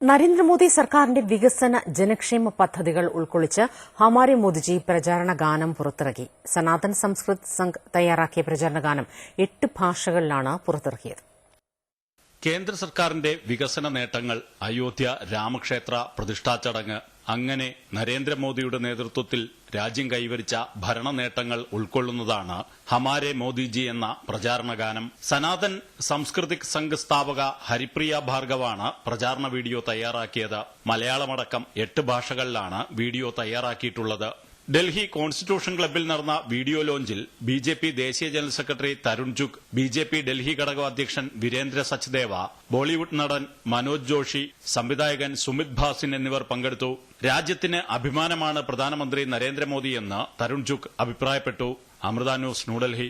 നരേന്ദ്രമോദി സർക്കാരിന്റെ വികസന ജനക്ഷേമ പദ്ധതികൾ ഉൾക്കൊള്ളിച്ച് ഹമാരെ മോദിജി പ്രചാരണ ഗാനം പുറത്തിറക്കി. സനാതൻ സംസ്കൃത് സംഘ് തയ്യാറാക്കിയ പ്രചാരണ ഗാനം എട്ട് ഭാഷകളിലാണ് പുറത്തിറക്കിയത്. കേന്ദ്ര സർക്കാരിന്റെ വികസന നേട്ടങ്ങൾ അയോധ്യ രാമക്ഷേത്ര പ്രതിഷ്ഠാ ചടങ്ങ് അങ്ങനെ നരേന്ദ്രമോദിയുടെ നേതൃത്വത്തിൽ രാജ്യം കൈവരിച്ച ഭരണ നേട്ടങ്ങൾ ഉൾക്കൊള്ളുന്നതാണ് ഹമാരെ മോദിജി എന്ന പ്രചാരണ ഗാനം സനാതൻ സാംസ്കൃതിക് സംഘ് സ്ഥാപക ഹരിപ്രിയ ഭാർഗവാണ് പ്രചാരണ വീഡിയോ തയ്യാറാക്കിയത്. മലയാളമടക്കം എട്ട് ഭാഷകളിലാണ് വീഡിയോ തയ്യാറാക്കിയിട്ടുള്ളത്. ഡൽഹി കോൺസ്റ്റിറ്റ്യൂഷൻ ക്ലബ്ബിൽ നടന്ന വീഡിയോ ലോഞ്ചിൽ ബി ജെ പി ദേശീയ general secretary Tarun Chugh B J P Delhi ഘടകം അധ്യക്ഷൻ വീരേന്ദ്ര സച്ദേവ ബോളിവുഡ് നടൻ മനോജ് ജോഷി സംവിധായകൻ സുമിത് ഭാസിൻ എന്നിവർ പങ്കെടുത്തു. രാജ്യത്തിന് അഭിമാനമാണ് പ്രധാനമന്ത്രി നരേന്ദ്രമോദിയെന്ന് തരുൺ ജുഗ് അഭിപ്രായപ്പെട്ടു. അമൃത ന്യൂസ് ന്യൂഡൽഹി.